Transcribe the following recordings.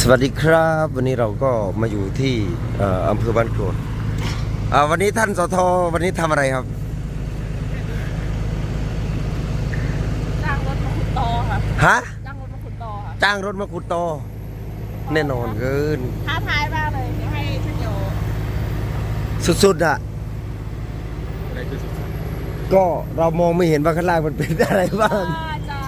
สวัสดีครับ วันนี้เราก็มาอยู่ที่เอ่ออำเภอบ้านกรวดอ่าวันนี้ท่านสทวันนี้ทำอะไรครับจ้างรถมาขุดตอค่ะฮะจ้างรถมาขุดตอค่ะจ้างรถมาขุดตอแน่นอนเกินท้าทายมากเลยเดี๋ยวให้ช่างโยสุดๆอะก็เรามองไม่เห็นว่าข้างล่างมันเป็นอะไรบ้างว่าจะ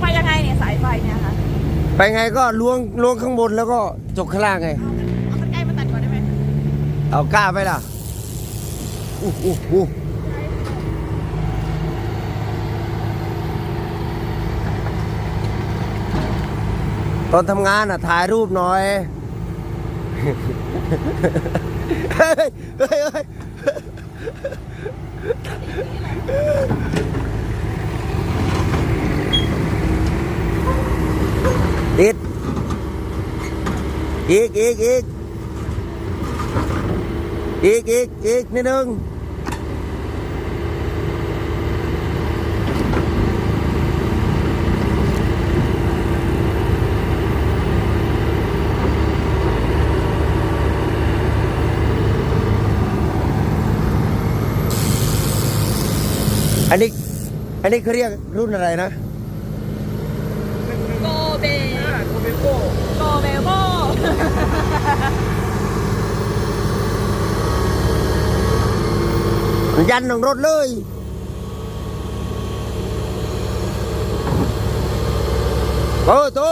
ไปยังไงเนี่ยสายไฟเนี่ยค่ะไปไงก็ล้วงล้วงข้างบนแล้วก็จกข้างล่างไง เอามันใกล้มาตัดก่อนได้ไหมเอากล้าไหมล่ะอู้อู้อู้ตอนทำงานอะถ่ายรูปหน่อย เฮ้ยเฮ้ยเฮ้ย ติดอีกอีกอีกอีกอีกอีกนิดนึงอันนี้ อันนี้เขาเรียกรุ่นอะไรนะ โกเบโกเบโกโกเบโบ ยันของรถเลย โอ้ตู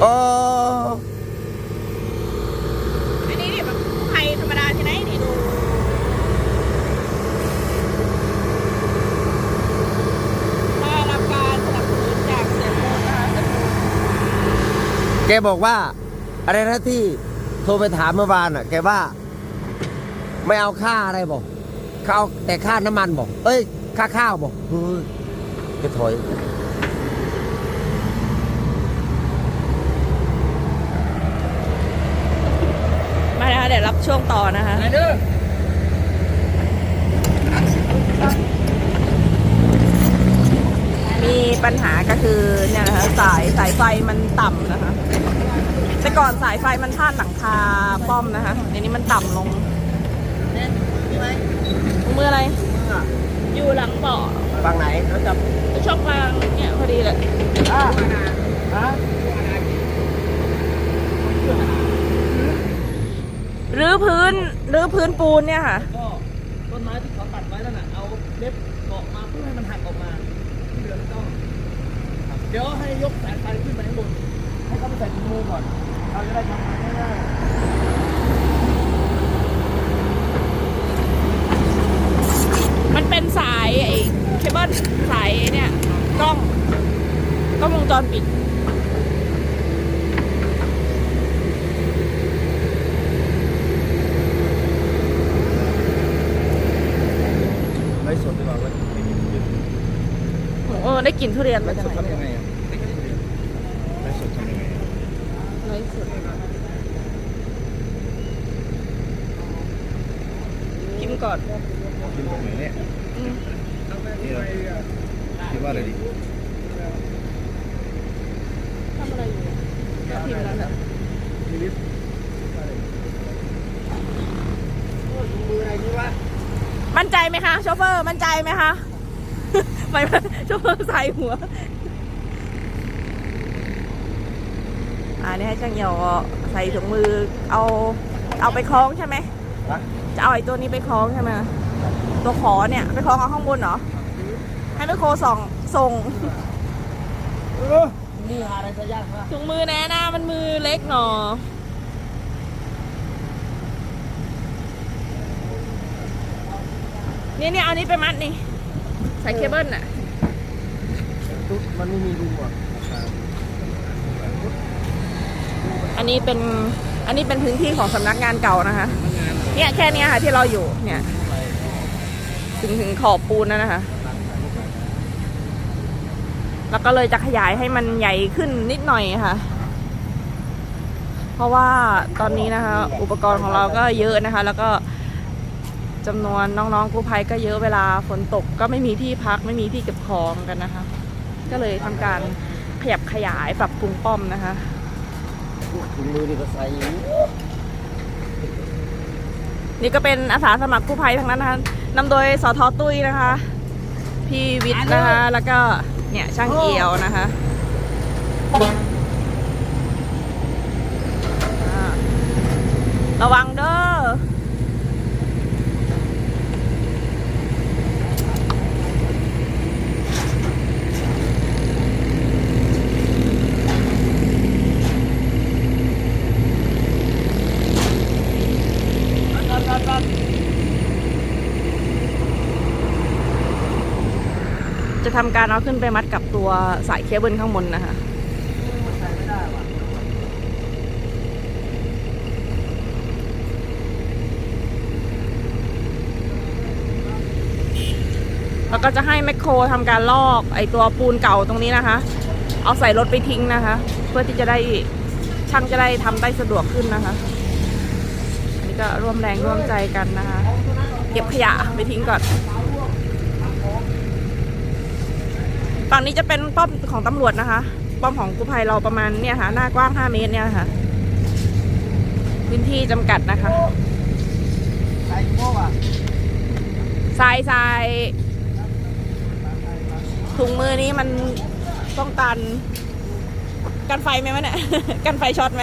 โอ้ อันนี้เนี่ยแบบไทยธรรมดาที่ไหนนี่ดูได้รับการสนับสนุนจากเสียโมนนะคะซึ่ง แกบอกว่า อะไรนะที่โทรไปถามเมื่อวานอะ แกว่า ไม่เอาค่าอะไรบอกเขาเอาแต่ค่าน้ำมันบอก เอ้ย ค่าข้าวบอกเฮ้ยแกถอยมาแล้วเดี๋ยวรับช่วงต่อนะคะมี ปัญหาก็คือเนี่ยนะคะสายสายไฟมันต่ำนะคะ แต่ก่อนสายไฟมันพาดหลังคาป้อมนะคะเดี๋ยวนี้มันต่ำลงมืออะไร อยู่หลังเบาะฟังไหนเขาจับช่องกลางเนี่ยพอดีเลยหรือพื้นหรือพื้นปูนเนี่ยค่ะ เดี๋ยวให้ยกสายไฟขึ้นไปข้างบนให้เขาไปใส่ถุงมือก่อนเราจะได้ทำงานง่ายมันเป็นสายไอ้เคเบิลสายเนี่ยกล้องกล้องวงจรปิดไม่สดดีกว่าเว้ยเออได้กลิ่นทุเรียนมาจากไหนทำยังไงอะไลฟ์สดทำยังไงอะ ไร้สุด กินก่อนกินตรงไหนเนี่ยอืมนี่เหรอคิดว่าอะไรดีทำอะไรอยู่พิมพ์นั้นอะชีวิตมั่นใจไหมคะโชเฟอร์มั่นใจไหมคะไปโชเฟอร์ใส่หัวอ่านี่ให้ช่างเหี่ยวใส่ถุงมือเอาเอาไปคล้องใช่ไหมฮะ จะเอาไอ้ตัวนี้ไปคล้องใช่ไหมตัวขอเนี่ยไปคล้องเอาข้างบนเหรอ ให้ไปโคส่องส่งนี่หาอะไรซะยากมากถุงมือแน่หน้ามันมือเล็กหนอนี่นี่เอานี้ไปมัดนี่ใส่เคเบิลน่ะตุ๊ดมันไม่มีรูอะอันนี้เป็นอันนี้เป็นพื้นที่ของสำนักงานเก่านะคะ เนี่ยแค่เนี้ยค่ะที่เราอยู่เนี่ย ถึงถึงขอบปูนแล้วนะคะ แล้วก็เลยจะขยายให้มันใหญ่ขึ้นนิดหน่อยค่ะ เพราะว่าตอนนี้นะคะ อุปกรณ์ของเราก็เยอะนะคะ แล้วก็จำนวนน้องๆกู้ภัยก็เยอะเวลาฝนตกก็ไม่มีที่พักไม่มีที่เก็บของกันนะคะ ก็เลยทำการขยับขยายปรับปรุงป้อมนะคะถุงมือนี่ก็ใส่อยู่ นี่ก็เป็นอาสาสมัครกู้ภัยทั้งนั้นนะคะนำโดยสทตุ้ยนะคะ พี่วิทย์นะคะ แล้วก็เนี่ยช่างเกียวนะคะอ่าระวังเด้อ จะ ทำการเอาขึ้นไปมัดกับตัวสายเคเบิลข้างบนนะคะแล้วก็จะให้แมคโครทำการลอกไอตัวปูนเก่าตรงนี้นะคะ เอาใส่รถไปทิ้งนะคะ เพื่อที่จะได้ช่างจะได้ทำได้สะดวกขึ้นนะคะนนี้ก็ร่วมแรงร่วมใจกันนะคะ เก็บขยะไปทิ้งก่อน ฝั่งนี้จะเป็นป้อมของตำรวจนะคะ ป้อมของกู้ภัยเราประมาณเนี่ยค่ะ หน้ากว้าง 5 เมตรเนี่ยค่ะ พื้นที่จำกัดนะคะใส่โม่อะทรายทรายถุงมือนี้มันป้องกันกันไฟไหมวะเนี่ย กันไฟช็อตไหม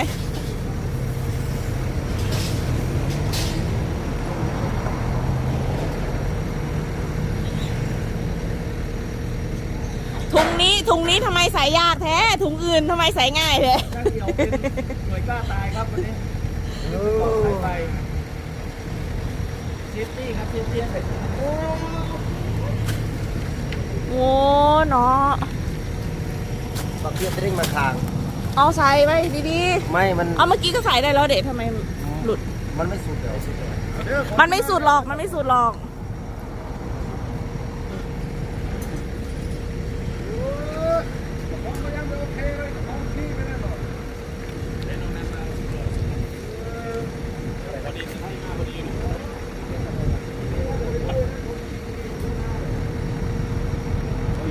ถุงนี้ถุงนี้ทำไมใส่ยากแท้ ถุงอื่นทำไมใส่ง่ายเลยช่างเดียวเป็นหน่วยกล้าตายครับวันนี้เอปลอดภัยอไปเซฟตี้ครับเซฟตี้ใส่โอ้เนาะบักเกียร์ตริงมาคาง เอาใส่ไว้ดีไม่ มัน ๆ เอาเมื่อกี้ก็ใส่ได้แล้วเด็กทำไมหลุด มันไม่สุดเลยมันไม่สุดหรอก มันไม่สุดหรอก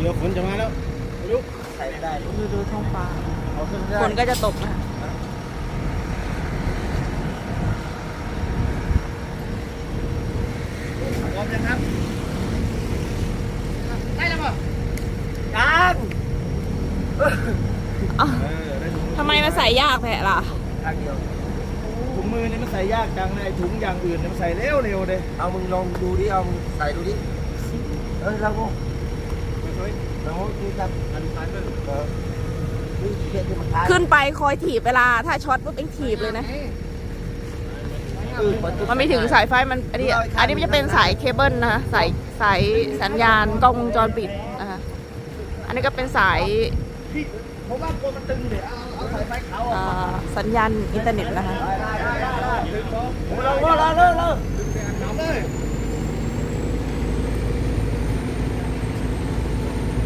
เดี๋ยวฝนจะมาแล้วอายุใส่ได้ดูดูท้องฟ้าฝนก็จะตกนะ พร้อมยังครับได้แล้วป่ะ ยัง อ้าวเออได้ถุงมือทำไมมันใส่ยากแผลล่ะ ทางเดียว ถุงมือนี่มันใส่ยากจังนะไอ้ถุงอย่างอื่นเนี่ยมันใส่เร็วเร็วๆเลยเอามึงลองดูดิ เอามึงใส่ดูดิ เอ้ยเราโง่เราโง่ดูครับอันท้ายเพิ่มเออนี่เกียร์ที่มันท้ายขึ้นไปคอยถีบเวลา ถ้าช็อตปุ๊บเองถีบเลยนะ เออประตู มันไม่ถึงสายไฟมันอันนี้อันนี้มันจะเป็นสายเคเบิลนะคะสายสายสัญญาณกล้องวงจรปิดนะคะอันนี้ก็เป็นสาย พี่ผมว่ากลัวมันตึงเดี๋ยวเอาเอาสายไฟเขาอเอ่อกมาอสัญญาณอินเทอร์เน็ตนะคะ ได้ได้ได้ได้ตึงเขาเราโง่เราเลิกเลิกตึงแต่อันน้ำเลย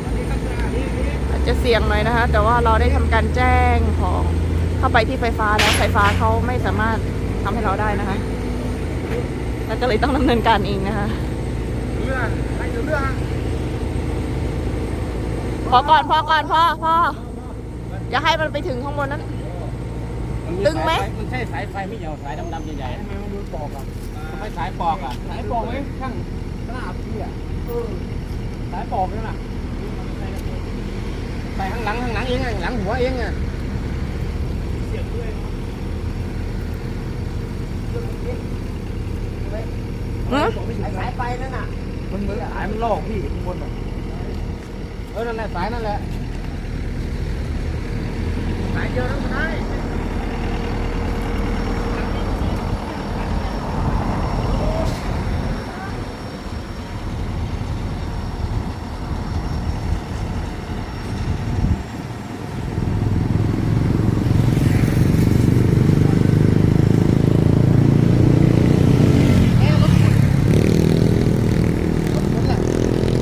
อันนี้ข้างหน้านี่นี่อาจจะเสี่ยงหน่อยนะคะ แต่ว่าเราได้ทำการแจ้งของเข้าไปที่ไฟฟ้าแล้วไฟฟ้าเขาไม่สามารถทำให้เราได้นะคะ แล้วก็เลยต้องดำเนินการเองนะคะ เรื่องให้เรื่อง พอก่อนพอก่อนพอพออย่าให้มันไปถึงข้างบนนั้นตึงไหมมันใช่สายไฟไม่ยาวสายดำๆใหญ่ๆทำไมมันดูปอกอะทำไมสายปอกอะ สายปอกไหมช่างขนาดพี่อะเออสายปอกนั่นน่ะใส่ข้างหลังข้างหลังเองอะหลังหัวเองอะเสียบด้วยหือไอ้สายไฟนั่นน่ะ มันเหมือนสายมันลอกพี่ข้างบนอะ เออนั่นแหละสายนั่นแหละสายเดียวทั้งสาย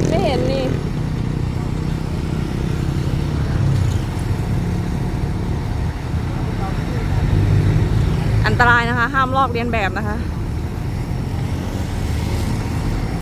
ไม่เห็นนี่ อันตรายนะคะ ห้าม ลอกเลียนแบบนะคะ